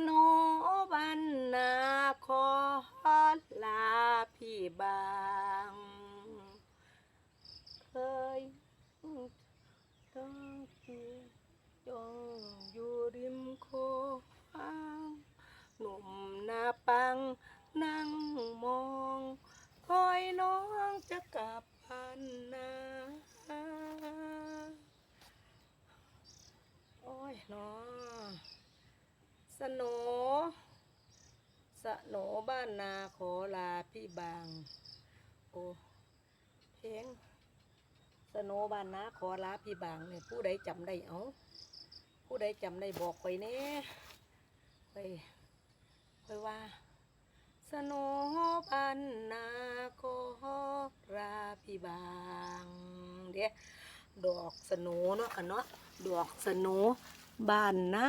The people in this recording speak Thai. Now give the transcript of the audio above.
โนบันนาขอลาพี่บางเคยต้องที่จงอยู่ริมโคงหนุ่มนาปังนั่งมอง คอยน้องจะกลับพันนาโอ้ยเนาะ สโนสโนบ้านนาขอลาพี่บาง โอ้เพลงสโนบ้านนาขอลาพี่บางเนี่ยผู้ใดจำได้เอาผู้ใดจำได้บอกไปเน่ไปไปว่า สโนบ้านนาขอลาพี่บางเดี๋ยวดอกสโนเนาะค่ะเนาะดอกสโนบ้านนา